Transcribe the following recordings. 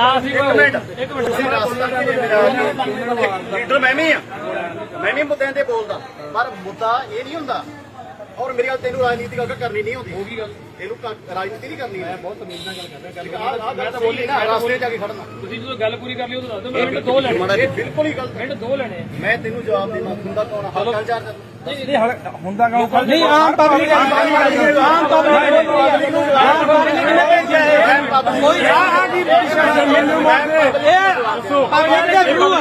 Minute ਇੱਕ minute. ਤੁਸੀਂ ਰਸਤਾ ਮੇਰਾ ਲੀਡਰ ਮੈਂ ਵੀ ਆ ਮੈਂ ਵੀ ਮੁੱਦਿਆਂ ਤੇ ਬੋਲਦਾ। ਪਰ ਮੁੱਦਾ ਇਹ ਨਹੀਂ ਹੁੰਦਾ। ਔਰ ਮੇਰੀ ਗੱਲ ਤੈਨੂੰ ਰਾਜਨੀਤੀ ਗੱਲ ਕਰਨੀ ਨਹੀਂ ਹੁੰਦੀ। ਹੋਗੀ ਗੱਲ। ਤੈਨੂੰ ਕ- ਰਾਜਨੀਤੀ ਨਹੀਂ ਕਰਨੀ। ਮੈਂ ਬਹੁਤ ਤਮੀਜ਼ ਨਾਲ ਗੱਲ ਕਰਦਾ। ਮੈਂ ਤਾਂ ਬੋਲੀ ਨਾ ਰਸਤੇ ਜਾ ਕੇ ਖੜਨਾ। ਤੁਸੀਂ ਜਦੋਂ ਗੱਲ ਪੂਰੀ ਕਰ ਲਈ ਉਹ ਤਾਂ ਦੱਸ ਦਿਓ ਮੈਂ ਮਿੰਟ ਦੋ ਲੈਣੇ। ਇਹ ਬਿਲਕੁਲ ਹੀ ਗਲਤ ਹੈ। ਮਿੰਟ ਦੋ ਲੈਣੇ। ਆ। ਮੈਂ ਤੈਨੂੰ ਜਵਾਬ ਦੇਣਾ ਹੁੰਦਾ ਕੌਣ ਹਲਕਾ ਚਾਰ ਹੁੰਦਾ ਗਾ ਨਹੀਂ ਆਮ ਪਬਲਿਕ ਆਮ ਪਬਲਿਕ ਆਮ ਪਬਲਿਕ ਕੋਈ ਆ ਆ ਜੀ ਮੈਨੂੰ ਇਹ ਪਬਲਿਕ ਦਾ ਥਰੂ ਆ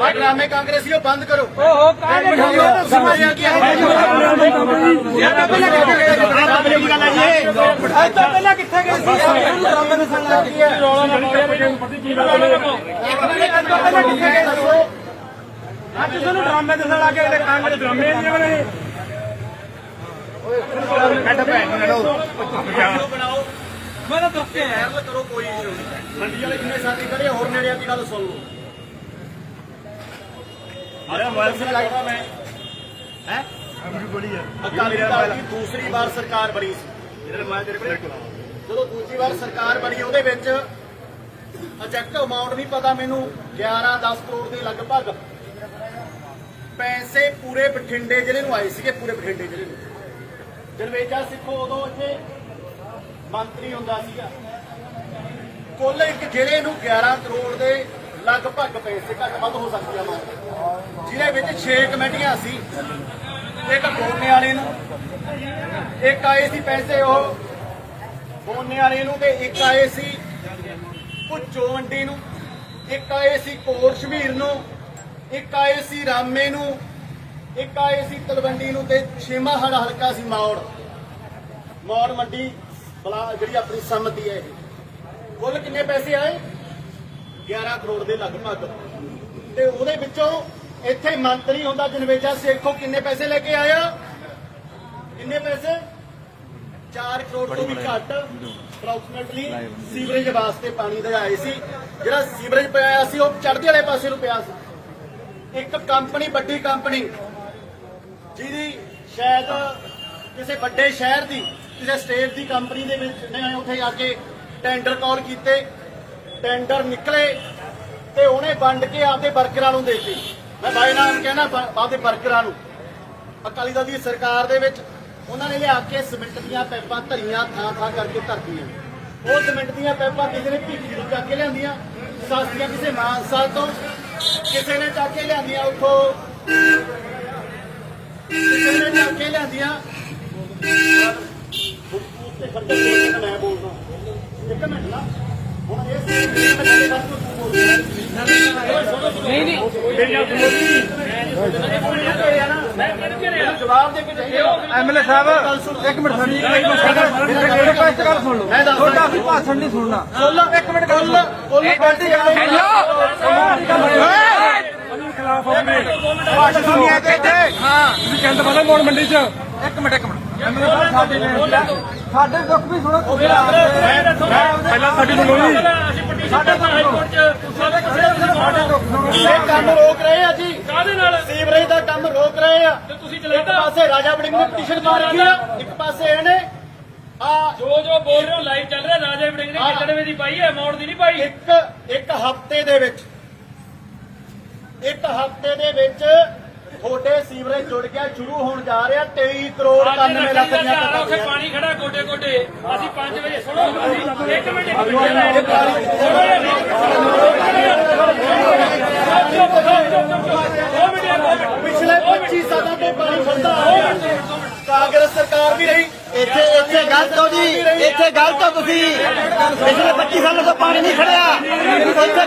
ਆ ਡਰਾਮੇ ਕਾਂਗਰਸੀਓ ਬੰਦ ਕਰੋ ਓਹੋ ਕਾਹਦੇ ਥਰੂ ਸਮਝਿਆ ਕੀ ਹੈ ਪਬਲਿਕ ਗੱਲ ਹੈ ਜੀ ਅੱਜ ਤੋਂ ਪਹਿਲਾਂ ਕਿੱਥੇ ਗਏ ਸੀ ਡਰਾਮੇ ਦੇ ਸੰਗ ਲੱਗ ਹੈ ਰੌਲਾ ਨਾ ਪਾਓ ਪਤੀ ਕੀ ਗੱਲ ਹੈ ਅੱਜ ਤੋਂ ਪਹਿਲਾਂ ਕਿੱਥੇ ਗਏ ਸੀ ਅੱਜ ਤੁਹਾਨੂੰ ਡਰਾਮੇ ਦੇ ਸੰਗ ਲੱਗ ਗਏ ਕਾਂਗਰਸ ਡਰਾਮੇ ਨਹੀਂ ਬਣੇ ਮੈਂ ਤਾਂ ਦੱਸਿਆ ਹੈ ਫੈਸਲਾ ਕਰੋ ਕੋਈ issue ਨਹੀਂ। ਮੰਡੀ ਵਾਲੇ ਜਿੰਨੇ ਸਾਥੀ ਖੜੇ ਆ, ਹੋਰ ਨੇੜੇ ਆ ਕੇ ਗੱਲ ਸੁਣ ਲਓ। ਆਇਆ ਮੋਬਾਈਲ ਸੇ ਲੱਗਦਾ ਮੈਂ ਹੈ ਅਕਾਲੀ ਦਲ ਦੀ ਦੂਸਰੀ ਵਾਰ ਸਰਕਾਰ ਬਣੀ ਸੀ। ਜਿਹੜੇ ਮੈਂ ਤੇਰੇ ਕੋਲ ਜਦੋਂ ਦੂਜੀ ਵਾਰ ਸਰਕਾਰ ਬਣੀ ਉਹਦੇ ਵਿੱਚ ਐਗਜ਼ੈਕਟ ਅਮਾਉਂਟ ਨਹੀਂ ਪਤਾ ਮੈਨੂੰ 11 10 ਕਰੋੜ ਦੇ ਲਗਭਗ ਪੈਸੇ ਪੂਰੇ ਬਠਿੰਡੇ ਜ਼ਿਲ੍ਹੇ ਨੂੰ ਆਏ ਸੀਗੇ ਪੂਰੇ ਬਠਿੰਡੇ ਜ਼ਿਲ੍ਹੇ ਨੂੰ। ਜਨਵੇਜਾ ਸਿੱਖੋ ਉਦੋਂ ਇੱਥੇ ਮੰਤਰੀ ਹੁੰਦਾ ਸੀਗਾ। ਕੁੱਲ ਇੱਕ ਜ਼ਿਲ੍ਹੇ ਨੂੰ 11 ਕਰੋੜ ਦੇ ਲਗਭਗ ਪੈਸੇ ਘੱਟ ਵੱਧ ਹੋ ਸਕਦੀ ਆ ਮਾਂ ਜ਼ਿਲ੍ਹੇ ਵਿੱਚ 6 ਕਮੇਟੀਆਂ ਸੀ। ਇੱਕ ਬੋਨੇ ਵਾਲੇ ਨੂੰ, ਇੱਕ ਆਏ ਸੀ ਪੈਸੇ ਉਹ ਬੋਨੇ ਵਾਲੇ ਨੂੰ ਤੇ ਇੱਕ ਆਏ ਸੀ ਭੁੱਚੋ ਨੂੰ, ਇੱਕ ਆਏ ਸੀ ਕੋਰ ਸ਼ਮੀਰ ਨੂੰ, ਇੱਕ ਆਏ ਸੀ ਰਾਮੇ ਨੂੰ, ਇੱਕ ਆਏ ਸੀ ਤਲਵੰਡੀ ਨੂੰ ਤੇ ਛੇਮਾ ਸਾਡਾ ਹਲਕਾ ਸੀ ਮੌੜ ਮੌੜ ਮੰਡੀ ਬਲਾ ਜਿਹੜੀ ਆਪਣੀ ਸੰਮਤੀ ਹੈ ਇਹ। ਕੁੱਲ ਕਿੰਨੇ ਪੈਸੇ ਆਏ? 11 ਕਰੋੜ ਦੇ ਲਗਭਗ। ਤੇ ਉਹਦੇ ਵਿੱਚੋਂ ਇੱਥੇ ਮੰਤਰੀ ਹੁੰਦਾ ਜਨਵੇਜਾ ਸੇਖੋ ਕਿੰਨੇ ਪੈਸੇ ਲੈ ਕੇ ਆਇਆ? ਕਿੰਨੇ ਪੈਸੇ? 4 ਕਰੋੜ ਤੋਂ ਵੀ ਘੱਟ। ਅਪਰੋਕਸੀਮੇਟਲੀ ਸੀਵਰੇਜ ਵਾਸਤੇ ਪਾਣੀ ਦੇ ਆਏ ਸੀ। ਜਿਹੜਾ ਸੀਵਰੇਜ ਪਿਆ ਸੀ, ਉਹ ਚੜ੍ਹਦੇ ਵਾਲੇ ਪਾਸੇ ਨੂੰ ਪਿਆ ਸੀ। ਇੱਕ ਕੰਪਨੀ, ਵੱਡੀ ਕੰਪਨੀ, ਜਿਹਦੀ ਸ਼ਾਇਦ ਕਿਸੇ ਵੱਡੇ ਸ਼ਹਿਰ ਦੀ ਕਿਸੇ ਸਟੇਟ ਦੀ ਕੰਪਨੀ ਦੇ ਵਿੱਚ ਨੇ ਉੱਥੇ ਜਾ ਕੇ ਟੈਂਡਰ ਕਾਲ ਕੀਤੇ ਟੈਂਡਰ ਨਿਕਲੇ ਤੇ ਉਹਨੇ ਵੰਡ ਕੇ ਆਪਦੇ ਵਰਕਰਾਂ ਨੂੰ ਦੇਤੇ। ਮੈਂ ਬਾਈ ਨਾਮ ਕਹਿਣਾ ਆਪਦੇ ਵਰਕਰਾਂ ਨੂੰ ਅਕਾਲੀ ਦਲ ਦੀ ਸਰਕਾਰ ਦੇ ਵਿੱਚ ਉਹਨਾਂ ਨੇ ਲਿਆ ਕੇ ਸਿਮੈਂਟ ਦੀਆਂ ਪੈਪਾਂ ਧਰੀਆਂ, ਥਾਂ ਥਾਂ ਕਰਕੇ ਧਰਤੀਆਂ। ਉਹ ਸਿਮਿੰਟ ਦੀਆਂ ਪੈਪਾਂ ਕਿਸੇ ਨੇ ਭੀਖੀ ਤੋਂ ਚੱਕ ਕੇ ਲਿਆਂਦੀਆਂ। ਸਸਤੀਆਂ ਕਿਸੇ ਮਾਨਸਾ ਤੋਂ ਕਿਸੇ ਨੇ ਚੱਕ ਕੇ ਲਿਆਂਦੀਆਂ ਉੱਥੋਂ। ਕਿਸੇ ਨੇ ਚੱਕ ਕੇ ਲਿਆਂਦੀਆਂ। ਉੱਤੇ ਖਰਚਾ ਦੇ ਕੇ ਮੈਂ ਬੋਲਦਾ ਇੱਕ ਮਿੰਟ ਨਾ। ਹੁਣ ਇਹ ਸੀ ਮੈਂ ਤੁਹਾਡੇ ਨਾਲ ਕੁਝ ਬੋਲਦਾ ਨਹੀਂ ਨਹੀਂ। ਜਵਾਬ ਦੇ ਕੇ ਜਾਈਏ। ਐਮਐਲਏ ਸਾਹਿਬ ਇੱਕ ਮਿੰਟ ਸਾਡੀ ਰਿਕੁਐਸਟ ਕਰ ਸੁਣ ਲਓ। ਮੈਂ ਦੱਸ ਤੁਹਾਡਾ ਅਸੀਂ ਭਾਸ਼ਣ ਨਹੀਂ ਸੁਣਨਾ। ਕੁੱਲ ਇੱਕ ਮਿੰਟ ਕੁੱਲ ਕੁੱਲ ਪੈਸੇ ਆਏ ਭਾਸ਼ਣ ਸੁਣਿਆ ਤੇ ਇੱਥੇ। ਹਾਂ। ਤੁਸੀਂ ਕਹਿੰਦੇ ਬਣਾ ਮੋੜ ਮੰਡੀ 'ਚ? ਇੱਕ ਮਿੰਟ ਇੱਕ ਮਿੰਟ। ਸਾਡੇ ਸਾਡੇ ਦੁੱਖ ਵੀ ਸੁਣੋ ਤੁਸੀਂ ਪਹਿਲਾਂ ਸਾਡੀ ਸੁਣੋ ਜੀ। ਅਸੀਂ ਪਟੀਸ਼ਨ ਕਰਨਾ ਹਾਈ ਕੋਰਟ ਚ ਸਾਡੇ ਕਿਸੇ ਸਾਡੇ ਦੁੱਖ ਸੁਣੋ। ਇਹ ਕੰਮ ਰੋਕ ਰਹੇ ਆ ਜੀ। ਕਾਹਦੇ ਨਾਲ? ਸੀਵਰੇਜ ਦਾ ਕੰਮ ਰੋਕ ਰਹੇ ਆ। ਤੇ ਤੁਸੀਂ ਇੱਕ ਚਲਾਤਾ ਪਾਸੇ ਰਾਜਾ ਵੜਿੰਗ ਨੇ ਪਟੀਸ਼ਨ ਪਾ ਰੱਖੀ ਆ ਇੱਕ ਪਾਸੇ ਇਹਨੇ ਆ ਜੋ ਜੋ ਬੋਲ ਰਹੇ ਹੋ ਲਾਈਵ ਚੱਲ ਰਿਹਾ। ਰਾਜੇ ਵੜਿੰਗ ਨੇ ਵਜੇ ਦੀ ਪਾਈ ਹੈ? ਅਮਾਉਂਟ ਦੀ ਨਹੀਂ ਪਾਈ। ਇੱਕ ਇੱਕ ਹਫ਼ਤੇ ਦੇ ਵਿੱਚ ਇੱਕ ਹਫ਼ਤੇ ਦੇ ਵਿੱਚ ਤੁਹਾਡੇ ਸੀਵਰੇਜ ਜੁੜ ਗਿਆ ਸ਼ੁਰੂ ਹੋਣ ਜਾ ਰਿਹਾ 23 ਕਰੋੜ 91 ਲੱਖ ਦੀਆਂ ਉੱਥੇ ਪਾਣੀ ਖੜਾ ਗੋਡੇ ਗੋਡੇ। ਅਸੀਂ 5 ਵਜੇ ਸੁਣੋ ਅਸੀਂ ਇੱਕ ਮਿੰਟ ਇੱਕ ਮਿੰਟ। ਪਿਛਲੇ 25 ਸਾਲਾਂ ਤੋਂ ਪਾਣੀ ਖੜਦਾ ਕਾਂਗਰਸ ਸਰਕਾਰ ਵੀ ਰਹੀ ਇੱਥੇ ਇੱਥੇ ਗਲਤ ਹੋ ਜੀ ਇੱਥੇ ਗਲਤ ਹੋ ਤੁਸੀਂ। ਪਿਛਲੇ 25 ਸਾਲਾਂ ਤੋਂ ਪਾਣੀ ਨਹੀਂ ਖੜਿਆ। ਇੱਥੇ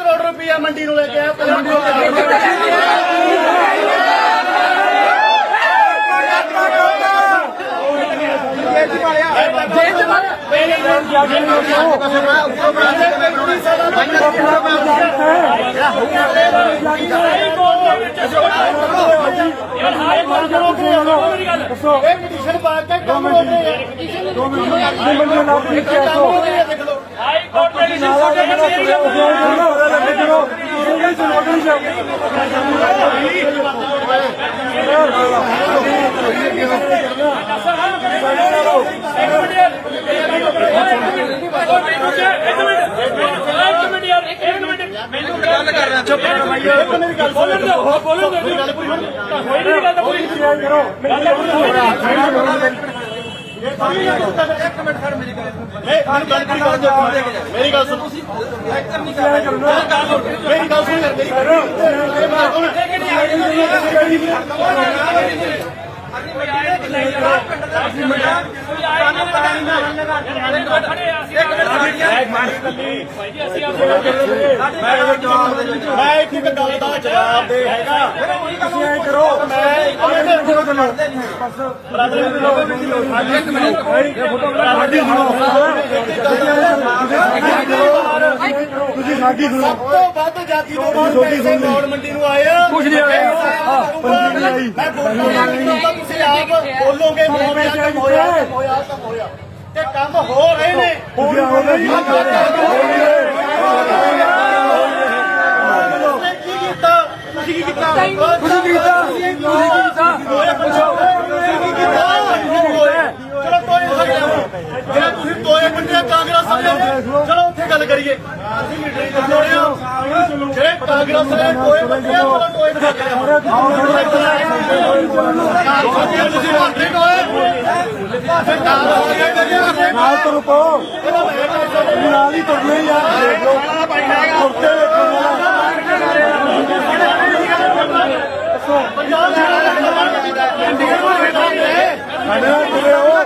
ਰੁਪਏ ਮੰਡੀ ਨੂੰ ਲੈ ਕੇ ਆਇਆ ਪੰਜਾਬ ਇਹ ਪਟੀਸ਼ਨ ਪਾ ਕੇ ਕੰਮ ਹੋ ਰਿਹਾ ਹੈ ਪਟੀਸ਼ਨ ਦੋ ਮਿੰਟ ਨਾ ਪਟੀਸ਼ਨ ਦੇਖ ਲਓ ਹਾਈ ਕੋਰਟ ਦੇ ਵਿੱਚ ਸਾਡੇ ਕੋਲ ਇੱਕ ਮਿੰਟ ਯਾਰ ਉਹ ਮੈਨੂੰ ਕਿਹਾ ਇੱਕ ਮਿੰਟ ਇੱਕ ਮਿੰਟ ਯਾਰ ਇੱਕ ਮਿੰਟ ਮੈਨੂੰ ਗੱਲ ਕਰ ਰਿਹਾ ਚੁੱਪ ਕਰ ਭਾਈ ਮੇਰੀ ਗੱਲ ਬੋਲਣ ਦਿਓ ਬੋਲਣ ਦਿਓ ਗੱਲ ਪੂਰੀ ਹੋਈ ਨਹੀਂ ਗੱਲ ਤਾਂ ਪੂਰੀ ਗੱਲ ਤਾਂ ਪੂਰੀ ਹੋਈ ਮੇਰੀ ਗੱਲ ਸੁਣ ਮੇਰੀ ਗੱਲ ਸੁਣ। ਯਾਰ ਮੇਰੀ ਗੱਲ ਮੈਂ ਇੱਕ ਇੱਕ ਗੱਲ ਦਾ ਜਵਾਬ ਦੇ ਹੈਗਾ ਤੁਸੀਂ ਐ ਕਰੋ ਮੈਂ ਇੱਕ ਮਿੰਟ ਕਰੋ ਤੈਨੂੰ ਬਸ ਇੱਕ ਮਿੰਟ ਸਾਡੀ ਸੁਣੋ ਤੁਸੀਂ ਸਾਡੀ ਸੁਣੋ ਸਭ ਤੋਂ ਵੱਧ ਜਾਤੀ ਤੋਂ ਬਾਅਦ ਪੈਸੇ ਮੌੜ ਮੰਡੀ ਨੂੰ ਆਏ ਆ ਨਹੀਂ ਆਇਆ। ਮੈਂ ਬੋਲੂਗਾ ਤੁਸੀਂ ਆਪ ਬੋਲੋਗੇ ਕੰਮ ਮੇਰਾ ਹੋਇਆ ਹੋਇਆ ਹੋਇਆ ਤੇ ਕੰਮ ਹੋ ਰਹੇ ਨੇ। ਤੁਸੀਂ ਆਓ ਨਾ ਜੀ। ਤੁਸੀਂ ਕੀ ਕੀਤਾ? ਤੁਸੀਂ ਕੀ ਕੀਤਾ? ਤੁਸੀਂ ਕੀ ਕੀਤਾ? ਤੁਸੀਂ ਕੀ ਕੀਤਾ? ਹੋਇਆ ਪੁੱਛੋ ਤੁਸੀਂ ਕੀ ਕੀਤਾ? ਚਲੋ ਕੋਈ ਨਹੀਂ ਜੇ ਤੁਸੀਂ ਦੋਏ ਬੰਦੇ ਕਾਂਗਰਸ ਵਾਲੇ ਚਲੋ ਉੱਥੇ ਗੱਲ ਕਰੀਏ। ਅਸੀਂ ਮੀਟਿੰਗ ਕਰਵਾਉਣੇ ਆ ਜਿਹੜੇ ਕਾਂਗਰਸ ਵਾਲੇ ਦੋਏ ਬੰਦੇ ਆ ਚਲੋ ਦੋਏ ਬੰਦੇ ਆ। ਤੁਸੀਂ ਮੰਤਰੀ ਦੋਏ ਸਰਕਾਰ ਵਾਲੇ ਨਾਲ ਤੁਰ ਪਾਓ ਨਾਲ ਹੀ ਤੁਰਨੇ ਯਾਰ ਦੇਖ ਲਓ ਤੁਰਤੇ ਵੇਖੋ ਸਾਡੇ ਨਾਲ ਤੁਰੇ ਹੋ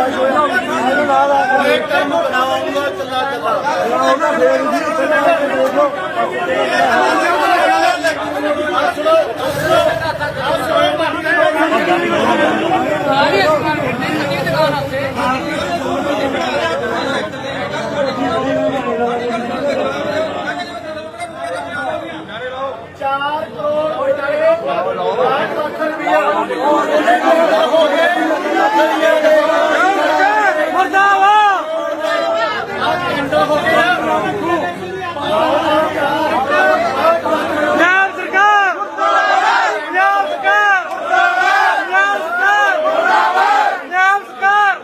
ਨਾਲ ਆ ਕੇ ਇੱਕ ਕੰਮ ਬਣਾਉਂਗਾ ਚੱਲਾ ਚੱਲਾ ਆਓ ਨਾ ਫੇਰ ਜੀ ਇੱਥੇ ਦੇਖੋ ਚਾਰ ਕਰੋੜ 8 ਲੱਖ ਰੁਪਇਆ ਹੋ ਗਏ ਪੰਜਾਬ ਸਰਕਾਰ ਪੰਜਾਬ ਸਰਕਾਰ ਪੰਜਾਬ ਸਰਕਾਰ ਪੰਜਾਬ ਸਰਕਾਰ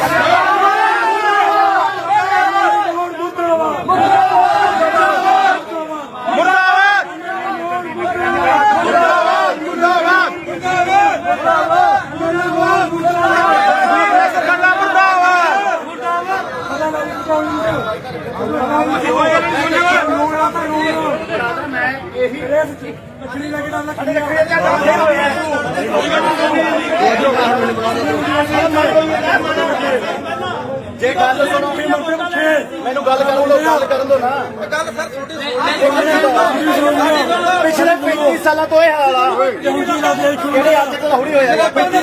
ਮੈਂ ਜੇ ਗੱਲ ਸੁਣੋ ਮੈਨੂੰ ਗੱਲ ਕਰਨ ਦੋ ਗੱਲ ਕਰਨ ਦੋ ਨਾ ਪਿਛਲੇ 35 ਸਾਲਾਂ ਤੋਂ ਇਹ ਹਾਲ ਆ ਕਿਹੜੇ ਅੱਜ ਤੋਂ ਥੋੜੀ ਹੋਇਆ ਹੈਗਾ। ਮੇਰੀ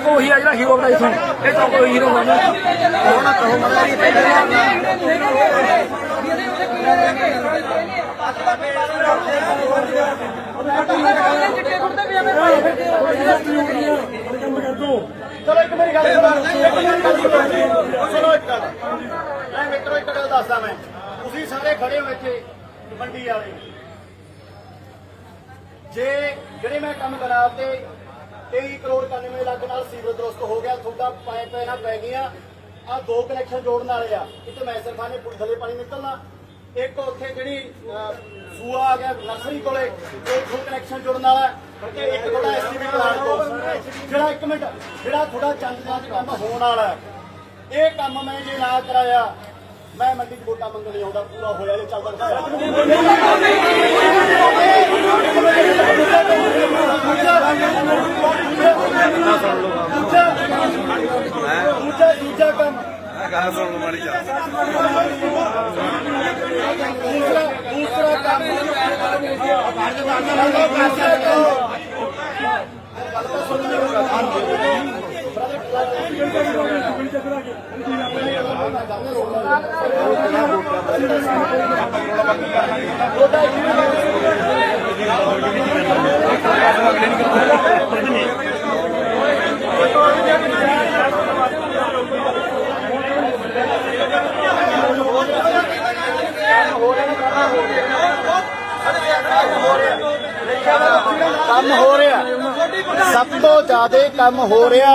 ਚੌਂਕ ਉਹੀ ਆ ਜਿਹੜਾ ਹੀਰੋ ਬਣਾਈ ਸੀ ਇਹ ਚੌਂਕ ਉਹੀ ਹੀਰੋ ਦੋ ਚਲੋ ਇੱਕ ਮੇਰੀ ਗੱਲ ਸੁਣੋ ਇੱਕ ਗੱਲ ਸੁਣੋ ਸੁਣੋ ਇੱਕ ਗੱਲ ਮੈਂ ਮਿੱਤਰੋ ਇੱਕ ਗੱਲ ਦੱਸਦਾ ਮੈਂ ਤੁਸੀਂ ਸਾਰੇ ਖੜੇ ਹੋ ਇੱਥੇ ਮੰਡੀ ਵਾਲੇ ਜੇ ਜਿਹੜੇ ਮੈਂ ਕੰਮ ਕਰਾ ਤੇ 23 ਕਰੋੜ 91 ਲੱਖ ਨਾਲ ਸੀਵਰ ਦਰਸਤ ਹੋ ਗਿਆ। ਤੁਹਾਡਾ ਪਾਈਪ ਪੈਣਾ ਪੈ ਗਈਆਂ। ਆ ਦੋ ਕਨੈਕਸ਼ਨ ਜੋੜਨ ਵਾਲੇ ਆ। ਇੱਕ ਮੈਸਰਖਾਨੇ ਪੁਲ ਥੱਲੇ ਪਾਣੀ ਨਿਕਲਣਾ। ਇੱਕ ਉੱਥੇ ਜਿਹੜੀ ਸੂਆ ਆ ਗਿਆ ਨਰਸਰੀ ਕੋਲੇ ਉਹ ਕਨੈਕਸ਼ਨ ਜੋੜਨ ਵਾਲਾ। ਤੇ ਇੱਕ ਤੁਹਾਡਾ ਐਸਟੀਵੀ ਪਲਾਂਟ ਕੋਲ ਜਿਹੜਾ ਇੱਕ ਮਿੰਟ, ਜਿਹੜਾ ਤੁਹਾਡਾ ਚੰਦ ਦਾ ਕੰਮ ਹੋਣ ਵਾਲਾ ਇਹ ਕੰਮ ਮੈਂ ਜੇ ਨਾ ਕਰਾਇਆ ਮੈਂ ਮੰਡੀ 'ਚ ਵੋਟਾਂ ਮੰਗਣ ਨਹੀਂ ਆਉਂਦਾ, ਪੂਰਾ ਹੋਇਆ ਜੇ ਚੱਲਦਾ ਦੂਜਾ ਦੂਜਾ ਕੰਮ। ਗੱਲ ਸੁਣ ਲਓ ਮਾੜੀ ਜਾ ਦੂਸਰਾ ਦੂਸਰਾ ਕੰਮ। ਕੰਮ। ਹੋ ਰਿਹਾ ਸਭ ਤੋਂ ਕੰਮ ਹੋ ਰਿਹਾ। ਸਭ ਤੋਂ ਜ਼ਿਆਦਾ ਕੰਮ ਹੋ ਰਿਹਾ।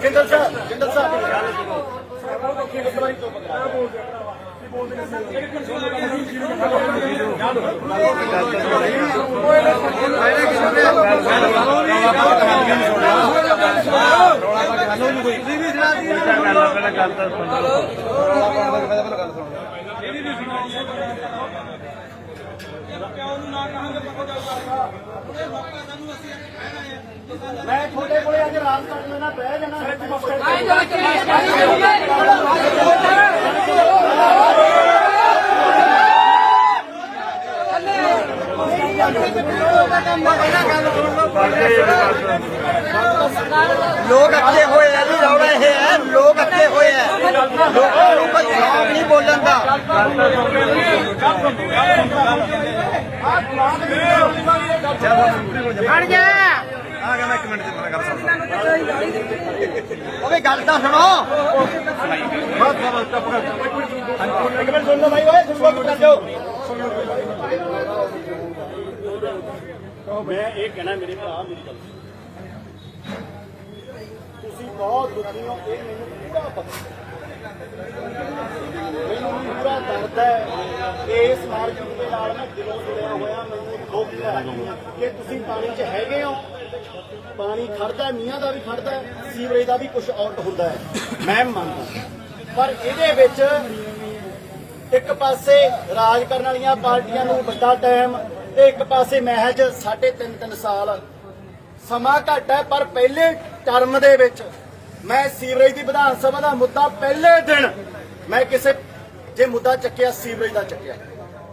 ਜਿੰਦਲ ਸਾਹਿਬ ਜਿੰਦਲ ਸਾਹਿਬ ਮੈਂ ਤੁਹਾਡੇ ਕੋਲੇ ਅੱਜ ਰਾਤ ਤੱਕ ਮੈਂ ਨਾ ਬਹਿ ਜਾਣਾ। ਲੋਕ ਅੱਕੇ ਹੋਏ ਆ ਜੀ ਰੌੜਾ ਇਹ ਹੈ ਲੋਕ ਅੱਕੇ ਹੋਏ ਆ। ਲੋਕਾਂ ਨੂੰ ਕੋਈ ਸ਼ੌਕ ਨਹੀਂ ਬੋਲਣ ਦਾ। ਆ ਗਿਆ ਮੈਂ ਇੱਕ ਮਿੰਟ ਚ ਮੇਰਾ ਗੱਲ ਵੀ ਗੱਲ ਤਾਂ ਸੁਣੋ। ਇੱਕ ਮਿੰਟ ਸੁਣ ਲਓ। ਭਾਈ ਓਏ ਸੁਣ ਲਓ। ਕਰ ਦਿਓ ਮੈਂ ਇਹ ਕਹਿਣਾ ਮੇਰੇ ਭਰਾ ਮੇਰੀ ਗੱਲ। ਤੁਸੀਂ ਬਹੁਤ ਦੁਖੀ ਹੋ, ਇਹ ਮੈਨੂੰ ਪੂਰਾ ਪਤਾ। ਮੈਨੂੰ ਪੂਰਾ ਦਰਦ ਹੈ। ਇਸ ਮਾਰਕੀਟ ਦੇ ਨਾਲ ਮੈਂ ਦਿਲੋਂ ਜੁੜਿਆ ਹੋਇਆ, ਮੈਨੂੰ ਦੁੱਖ ਹੈ ਕਿ ਤੁਸੀਂ ਪਾਣੀ 'ਚ ਹੈਗੇ ਹੋ। ਪਾਣੀ ਖੜਦਾ ਮੀਆਂ ਦਾ ਵੀ ਖੜਦਾ ਸੀਵਰੇਜ ਦਾ ਵੀ ਕੁਝ ਆਊਟ ਹੁੰਦਾ ਹੈ। ਮੈਂ ਮੰਨਦਾ ਪਰ ਇਹਦੇ ਵਿੱਚ ਇੱਕ ਪਾਸੇ ਰਾਜ ਕਰਨ ਵਾਲੀਆਂ ਪਾਰਟੀਆਂ ਨੂੰ ਵੱਡਾ ਟਾਈਮ ਤੇ ਇੱਕ ਪਾਸੇ ਮਹਿਜ ਸਾਢੇ ਤਿੰਨ ਤਿੰਨ ਸਾਲ ਸਮਾਂ ਘੱਟ ਹੈ, ਪਰ ਪਹਿਲੇ ਟਰਮ ਦੇ ਵਿੱਚ ਮੈਂ ਸੀਵਰੇਜ ਦੀ ਵਿਧਾਨ ਸਭਾ ਦਾ ਮੁੱਦਾ ਪਹਿਲੇ ਦਿਨ ਮੈਂ ਕਿਸੇ, ਜੇ ਮੁੱਦਾ ਚੱਕਿਆ, ਸੀਵਰੇਜ ਦਾ ਚੱਕਿਆ।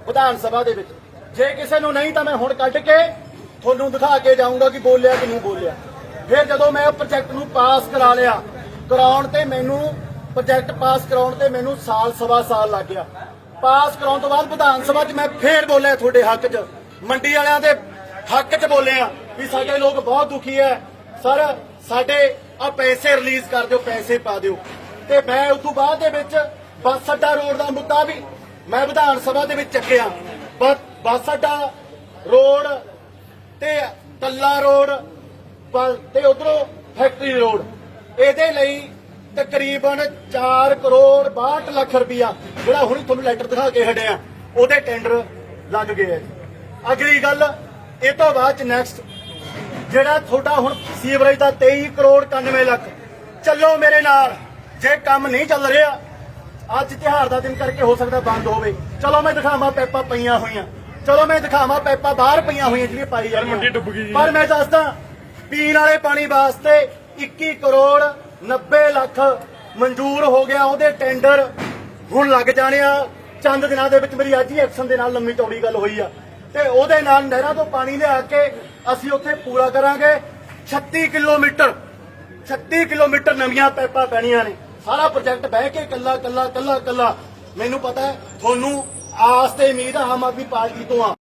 ਵਿਧਾਨ ਸਭਾ ਦੇ ਵਿੱਚ। ਜੇ ਕਿਸੇ ਨੂੰ ਨਹੀਂ ਤਾਂ ਮੈਂ ਹੁਣ ਕੱਢ ਕੇ ਤੁਹਾਨੂੰ ਦਿਖਾ ਕੇ ਜਾਊਂਗਾ ਕਿ ਬੋਲਿਆ ਕਿ ਨਹੀਂ ਬੋਲਿਆ। ਫਿਰ ਜਦੋਂ ਮੈਂ ਪ੍ਰੋਜੈਕਟ ਨੂੰ ਪਾਸ ਕਰਾ ਲਿਆ, ਕਰਾਉਣ ਤੇ ਮੈਨੂੰ ਪ੍ਰੋਜੈਕਟ ਪਾਸ ਕਰਾਉਣ ਤੇ ਮੈਨੂੰ ਸਾਲ, ਸਵਾ ਸਾਲ ਲੱਗ ਗਿਆ। ਪਾਸ ਕਰਾਉਣ ਤੋਂ ਬਾਅਦ ਵਿਧਾਨ ਸਭਾ 'ਚ ਮੈਂ ਫੇਰ ਬੋਲਿਆ ਤੁਹਾਡੇ ਹੱਕ 'ਚ। ਮੰਡੀ ਵਾਲਿਆਂ ਦੇ ਹੱਕ 'ਚ ਬੋਲਿਆ। ਵੀ ਸਾਡੇ ਲੋਕ ਬਹੁਤ ਦੁਖੀ ਹੈ ਸਰ, ਸਾਡੇ ਆ ਪੈਸੇ ਰਿਲੀਜ਼ ਕਰ ਦਿਓ, ਪੈਸੇ ਪਾ ਦਿਓ। ਤੇ ਮੈਂ ਉਸ ਤੋਂ ਬਾਅਦ ਦੇ ਵਿੱਚ ਬੱਸ ਅੱਡਾ ਰੋਡ ਦਾ ਮੁੱਦਾ ਵੀ ਮੈਂ ਵਿਧਾਨ ਸਭਾ ਦੇ ਵਿੱਚ ਚੱਕਿਆ। ਬੱਸ ਅੱਡਾ ਰੋਡ ਤੇ ਕੱਲਾ ਰੋਡ ਤੇ ਉਧਰੋਂ ਫੈਕਟਰੀ ਰੋਡ। ਇਹਦੇ ਲਈ ਤਕਰੀਬਨ 4 ਕਰੋੜ 62 ਲੱਖ ਰੁਪਇਆ ਜਿਹੜਾ ਹੁਣ ਤੁਹਾਨੂੰ ਲੈਟਰ ਦਿਖਾ ਕੇ ਹਟਿਆ, ਉਹਦੇ ਟੈਂਡਰ ਲੱਗ ਗਏ ਆ ਅਗਲੀ ਗੱਲ, ਇਹ ਤੋਂ ਬਾਅਦ ਚ ਨੈਕਸਟ ਜਿਹੜਾ ਤੁਹਾਡਾ ਹੁਣ ਸੀਵਰੇਜ ਦਾ 23 ਕਰੋੜ 91 ਲੱਖ। ਚੱਲੋ ਮੇਰੇ ਨਾਲ ਜੇ ਕੰਮ ਨਹੀਂ ਚੱਲ ਰਿਹਾ ਅੱਜ ਤਿਉਹਾਰ ਦਾ ਦਿਨ ਕਰਕੇ ਹੋ ਸਕਦਾ ਬੰਦ ਹੋਵੇ। ਚਲੋ ਮੈਂ ਦਿਖਾਵਾਂ ਪੈਪਾਂ ਪਈਆਂ ਹੋਈਆਂ। ਚਲੋ ਮੈਂ ਦਿਖਾਵਾਂ ਪੈਪਾਂ ਬਾਹਰ ਪਈਆਂ ਹੋਈਆਂ ਜਿਹੜੀਆਂ ਪਾਈ ਜਾਂਦੀਆਂ ਮੰਡੀ ਡੁੱਬ ਗਈ। ਪਰ ਮੈਂ ਦੱਸਦਾ ਪੀਣ ਵਾਲੇ ਪਾਣੀ ਵਾਸਤੇ 21 ਕਰੋੜ 90 ਲੱਖ ਮਨਜ਼ੂਰ ਹੋ ਗਿਆ ਉਹਦੇ ਟੈਂਡਰ। ਹੁਣ ਲੱਗ ਜਾਣੇ ਆ। ਚੰਦ ਦਿਨਾਂ ਦੇ ਵਿੱਚ ਮੇਰੀ ਅੱਜ ਹੀ ਐਕਸ਼ਨ ਦੇ ਨਾਲ ਲੰਮੀ ਚੌੜੀ ਗੱਲ ਹੋਈ ਆ। ਤੇ ਉਹਦੇ ਨਾਲ ਨਹਿਰਾਂ ਤੋਂ ਪਾਣੀ ਲਿਆ ਕੇ ਅਸੀਂ ਉੱਥੇ ਪੂਰਾ ਕਰਾਂਗੇ। 36 ਕਿਲੋਮੀਟਰ 36 ਕਿਲੋਮੀਟਰ ਨਵੀਆਂ ਪਾਈਪਾਂ ਪੈਣੀਆਂ ਨੇ। ਸਾਰਾ ਪ੍ਰੋਜੈਕਟ ਬਹਿ ਕੇ ਕੱਲਾ ਕੱਲਾ ਕੱਲਾ ਕੱਲਾ। ਮੈਨੂੰ ਪਤਾ ਹੈ, ਤੁਹਾਨੂੰ ਆਸ ਤੇ ਉਮੀਦ ਆਮ ਆਦਮੀ ਪਾਰਟੀ ਤੋਂ ਆ।